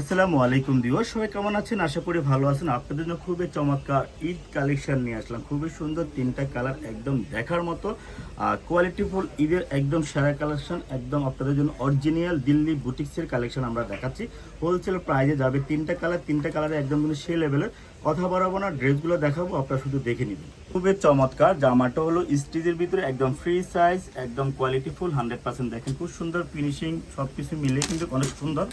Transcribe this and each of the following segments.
আসসালামু আলাইকুম দিও সবাই কেমন আছেন? আশা করি ভালো আছেন। আপনাদের জন্য খুবই চমৎকার ঈদ কালেকশন নিয়ে আসলাম। খুবই সুন্দর তিনটা কালার একদম দেখার মতো। কোয়ালিটিফুল ঈদের একদম সেরা কালেকশন, একদম আপনাদের জন্য অরিজিনাল দিল্লি বুটিক্সের কালেকশন আমরা দেখাচ্ছি। হোলসেল প্রাইজে যাবে তিনটা কালার, তিনটা কালারে একদম কিন্তু সে লেভেলের। কথা বাড়াবো না, ড্রেসগুলো দেখাবো, আপনারা শুধু দেখে নেবেন। খুবই চমৎকার, জামাটা হলো স্টিজের ভিতরে একদম ফ্রি সাইজ একদম কোয়ালিটিফুল হান্ড্রেড পার্সেন্ট দেখেন, খুব সুন্দর ফিনিশিং সব কিছু মিলে কিন্তু অনেক সুন্দর।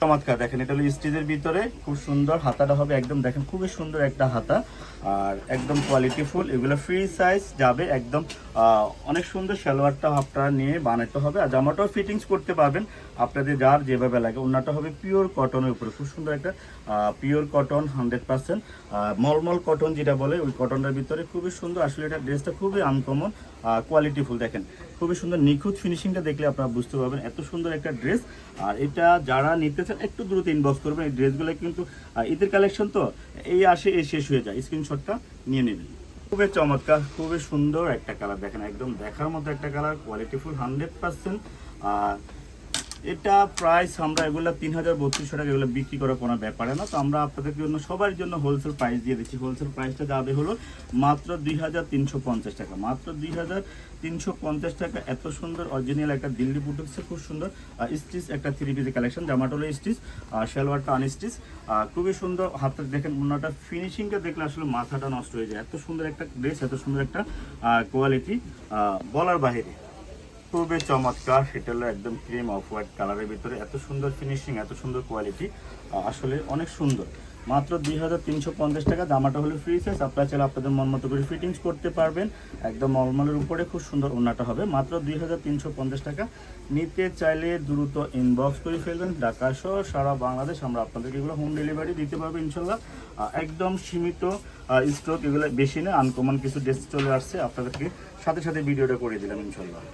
চমৎকার। দেখেন, এটা হলো স্টিজের ভিতরে খুব সুন্দর হাতাটা হবে, একদম দেখেন, খুবই সুন্দর একটা হাতা। আর একদম কোয়ালিটি ফুল এগুলো ফ্রি সাইজ যাবে একদম অনেক সুন্দর সালোয়ারটা আপনারা নিয়ে বানাতে হবে। আর জামাটাও ফিটিংস করতে পারবেন, আপনাদের যার যেভাবে লাগে। ওনাটা হবে পিওর কটনের উপরে, খুব সুন্দর একটা পিওর কটন হান্ড্রেড পার্সেন্ট মলমল কটন যেটা বলে, ওই কটনটার ভিতরে খুবই সুন্দর। আসলে এটা ড্রেসটা খুবই আনকমন কোয়ালিটি ফুল দেখেন। খুবই সুন্দর নিখুঁত ফিনিশিংটা দেখলে আপনারা বুঝতে পারবেন। এত সুন্দর একটা ড্রেস আর এটা যারা নিতে চান, একটু দ্রুত ইনবক্স করবেন। এই ড্রেসগুলো কিন্তু ঈদের কালেকশন তো, এই আসে, এই শেষ হয়ে যায়। স্ক্রিনশটটা নিয়ে নেবেন। খুবই চমৎকার, খুবই সুন্দর একটা কালার দেখেন। একদম দেখার মতো একটা colour quality full hundred percent এটা প্রাইস আমরা এগুলো তিন হাজার বত্রিশশো টাকা এগুলো বিক্রি করার কোনো ব্যাপারে না। তো আমরা আপনাদের জন্য সবার জন্য হোলসেল প্রাইস দিয়ে দিচ্ছি। হোলসেল প্রাইসটা যাবে হলো মাত্র দুই হাজার তিনশো পঞ্চাশ টাকা। মাত্র দুই হাজার তিনশো পঞ্চাশ টাকা। এত সুন্দর অরিজিনাল একটা দিল্লি বুটিক্সের খুব সুন্দর স্টিচ একটা থ্রি পিসের কালেকশন জামাটা হলো স্টিচ আর সালোয়ারটা আনস্টিচ খুবই সুন্দর। হাতটা দেখেন ওনাটা ফিনিশিংটা দেখলে আসলে মাথাটা নষ্ট হয়ে যায়। এত সুন্দর একটা ড্রেস এত সুন্দর একটা কোয়ালিটি বলার বাইরে। খুবই চমৎকার। সেটা হলো একদম ক্রিম অফ হোয়াইট কালারের ভিতরে। এত সুন্দর ফিনিশিং এত সুন্দর কোয়ালিটি আসলে অনেক সুন্দর। মাত্র দুই হাজার তিনশো পঞ্চাশ টাকা। জামাটা হলো ফ্রি সাইজ আপনারা চাইলে আপনাদের মন মতো করে ফিটিংস করতে পারবেন। একদম নর্মালের উপরে খুব সুন্দর ওনাটা হবে। মাত্র দুই হাজার তিনশো পঞ্চাশ টাকা। নিতে চাইলে দ্রুত ইনবক্স করে ফেলবেন। ঢাকা সহ সারা বাংলাদেশ আমরা আপনাদেরকে এগুলো হোম ডেলিভারি দিতে পারব ইনশাল্লাহ। একদম সীমিত স্টক এগুলো বেশি না। আনকমন কিছু ড্রেস চলে আসছে। আপনাদেরকে সাথে সাথে ভিডিওটা করে দিলাম ইনশাল্লাহ।